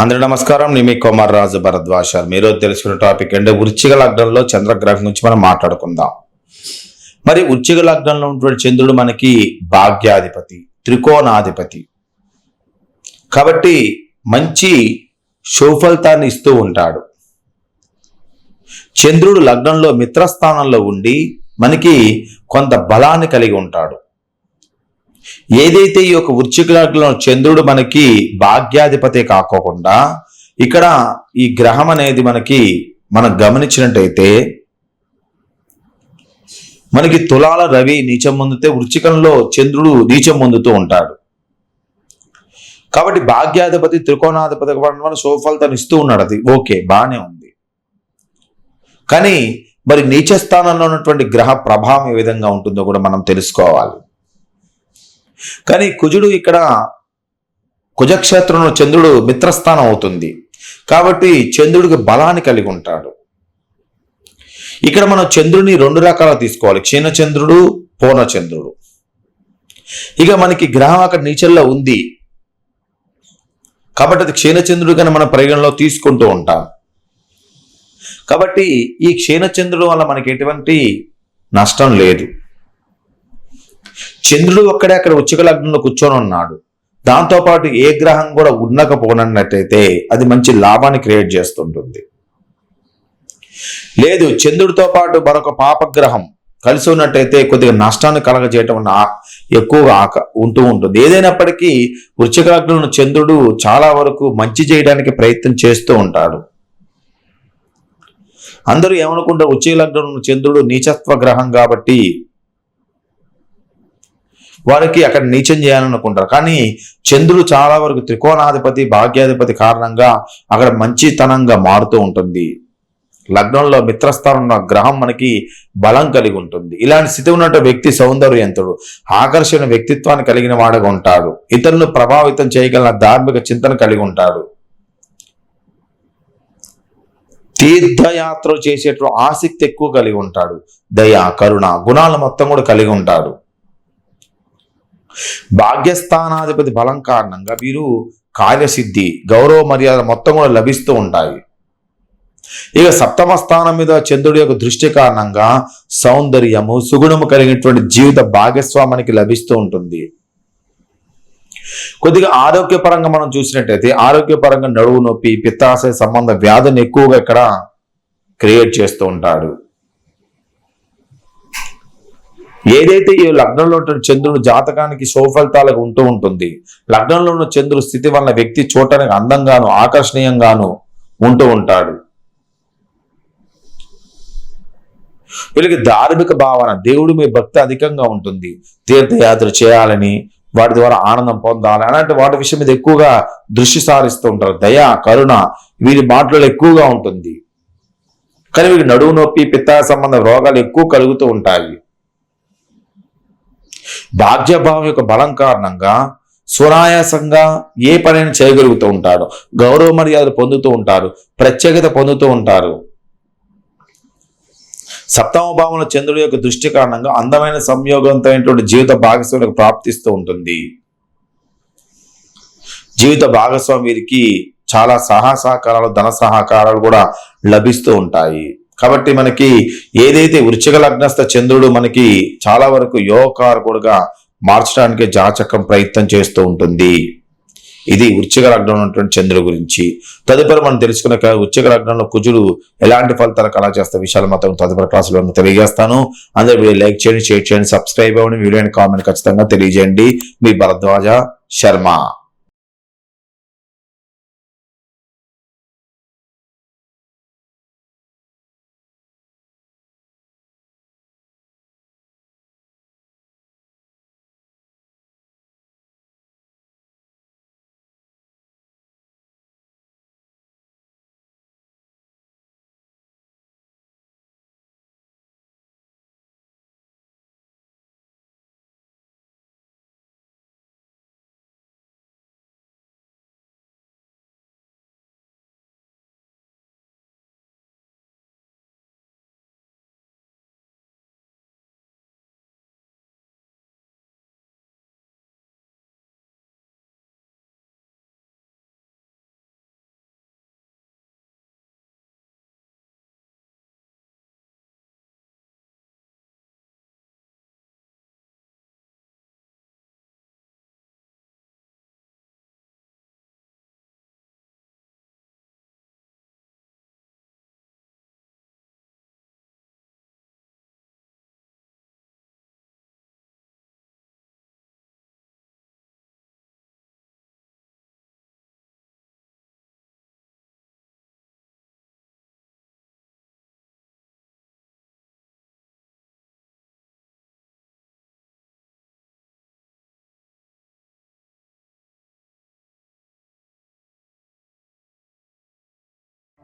అందరూ నమస్కారం. నేను మీ కుమార్ రాజు భరద్వాష మీరు తెలుసుకున్న టాపిక్ అంటే వృచ్చిక లగ్నంలో చంద్రగ్రహం గురించి మనం మాట్లాడుకుందాం. మరి వృచ్చిక లగ్నంలో ఉన్నటువంటి చంద్రుడు మనకి భాగ్యాధిపతి త్రికోణాధిపతి. కాబట్టి మంచి సుఫలితాన్ని ఇస్తూ ఉంటాడు. చంద్రుడు లగ్నంలో మిత్రస్థానంలో ఉండి మనకి కొంత బలాన్ని కలిగి ఉంటాడు. ఏదైతే ఈ యొక్క వృశ్చిక చంద్రుడు మనకి భాగ్యాధిపతి కాకోకుండా ఇక్కడ ఈ గ్రహం అనేది మనకి మనం గమనించినట్టయితే మనకి తులాల రవి నీచం పొందితే వృచ్చికంలో చంద్రుడు నీచం పొందుతూ ఉంటాడు. కాబట్టి భాగ్యాధిపతి త్రికోణాధిపతి మన ఇస్తూ ఉన్నాడు అది. ఓకే బాగానే ఉంది. కానీ మరి నీచ స్థానంలో ఉన్నటువంటి గ్రహ ప్రభావం ఏ విధంగా ఉంటుందో కూడా మనం తెలుసుకోవాలి. కానీ కుజుడు ఇక్కడ కుజక్షేత్రంలో చంద్రుడు మిత్రస్థానం అవుతుంది. కాబట్టి చంద్రుడికి బలాన్ని కలిగి ఉంటాడు. ఇక్కడ మనం చంద్రుని రెండు రకాల తీసుకోవాలి. క్షీణచంద్రుడు పూర్ణచంద్రుడు. ఇక మనకి గ్రహం అక్కడ నీచల్లో ఉంది. కాబట్టి అది క్షీణచంద్రుడు కానీ మన పరిగణలో తీసుకుంటూ ఉంటాం. కాబట్టి ఈ క్షీణచంద్రుడు వల్ల మనకి ఎటువంటి నష్టం లేదు. చంద్రుడు ఒక్కడే అక్కడ ఉచ్చిక లగ్నంలో కూర్చొని ఉన్నాడు. దాంతోపాటు ఏ గ్రహం కూడా ఉండకపోనట్టయితే అది మంచి లాభాన్ని క్రియేట్ చేస్తుంటుంది. లేదు చంద్రుడితో పాటు మరొక పాపగ్రహం కలిసి ఉన్నట్టయితే కొద్దిగా నష్టాన్ని కలగజేయటం ఎక్కువగా ఆక ఉంటూ ఉంటుంది. ఏదైనప్పటికీ వృచ్చిక లగ్నంలో చంద్రుడు చాలా వరకు మంచి చేయడానికి ప్రయత్నం చేస్తూ ఉంటాడు. అందరూ ఏమనుకుంటారు వృచ్చిక లగ్నంలో చంద్రుడు నీచత్వ గ్రహం కాబట్టి వారికి అక్కడ నీచం చేయాలనుకుంటారు. కానీ చంద్రుడు చాలా వరకు త్రికోణాధిపతి భాగ్యాధిపతి కారణంగా అక్కడ మంచితనంగా మారుతూ ఉంటుంది. లగ్నంలో మిత్రస్థానంలో గ్రహం మనకి బలం కలిగి ఉంటుంది. ఇలాంటి స్థితి ఉన్నట్టు వ్యక్తి సౌందర్యంతుడు. ఆకర్షణ వ్యక్తిత్వాన్ని కలిగిన వాడుగా ఉంటాడు. ఇతరులను ప్రభావితం చేయగల ధార్మిక చింతన కలిగి ఉంటాడు. తీర్థయాత్ర చేసేటువంటి ఆసక్తి ఎక్కువ కలిగి ఉంటాడు. దయ కరుణ గుణాలు మొత్తం కూడా కలిగి ఉంటాడు. భాగ్యస్థానాధిపతి బలం కారణంగా వీరు కార్యసిద్ధి గౌరవ మర్యాద మొత్తం కూడా లభిస్తూ ఉంటాయి. ఇక సప్తమ స్థానం మీద చంద్రుడి యొక్క దృష్టి కారణంగా సౌందర్యము సుగుణము కలిగినటువంటి జీవిత భాగస్వామానికి లభిస్తూ ఉంటుంది. కొద్దిగా ఆరోగ్యపరంగా మనం చూసినట్టయితే ఆరోగ్యపరంగా నడువు నొప్పి పిత్తాశయ సంబంధ వ్యాధిని ఎక్కువగా ఇక్కడ క్రియేట్ చేస్తూ ఉంటాడు. ఏదైతే ఈ లగ్నంలో ఉన్న చంద్రుడు జాతకానికి సౌఫలితాలకు ఉంటూ ఉంటుంది లగ్నంలో ఉన్న చంద్రుడు స్థితి వలన వ్యక్తి చూడటానికి అందంగాను ఆకర్షణీయంగాను ఉంటూ ఉంటాడు. వీళ్ళకి ధార్మిక భావన దేవుడి మీ భక్తి అధికంగా ఉంటుంది. తీర్థయాత్ర చేయాలని వాటి ద్వారా ఆనందం పొందాలి అలాంటి వాటి విషయం మీద ఎక్కువగా దృష్టి సారిస్తూ ఉంటారు. దయ కరుణ వీరి మాటలలో ఎక్కువగా ఉంటుంది. కానీ వీరికి నడువు నొప్పి పిత్త సంబంధ రోగాలు ఎక్కువ కలుగుతూ ఉంటాయి. భాగ్యభావం యొక్క బలం కారణంగా సునాయాసంగా ఏ పనైనా చేయగలుగుతూ ఉంటాడు? గౌరవ మర్యాదలు పొందుతూ ఉంటారు ప్రత్యేకత పొందుతూ ఉంటారు. సప్తమ భావంలో చంద్రుడి యొక్క దృష్టి కారణంగా అందమైన సంయోగవంతమైనటువంటి జీవిత భాగస్వామికి ప్రాప్తిస్తూ ఉంటుంది. జీవిత భాగస్వామి వీరికి చాలా సహా సహకారాలు ధన సహకారాలు కూడా లభిస్తూ ఉంటాయి. కాబట్టి మనకి ఏదైతే వృచ్చిక లగ్నస్థ చంద్రుడు మనకి చాలా వరకు యోగకారకుడుగా మార్చడానికి జాచకం ప్రయత్నం చేస్తూ ఉంటుంది. ఇది వృచ్చిక లగ్నం ఉన్నటువంటి చంద్రుడి గురించి. తదుపరి మనం తెలుసుకున్న వృచ్చిక లగ్నంలో కుజుడు ఎలాంటి ఫలితాలు కళా చేస్తే విషయాలు మాత్రం తదుపరి క్లాసులో తెలియజేస్తాను. అందరూ వీడియో లైక్ చేయండి షేర్ చేయండి సబ్స్క్రైబ్ అవ్వండి. వీడియో కామెంట్ ఖచ్చితంగా తెలియజేయండి. మీ భరద్వాజ శర్మ.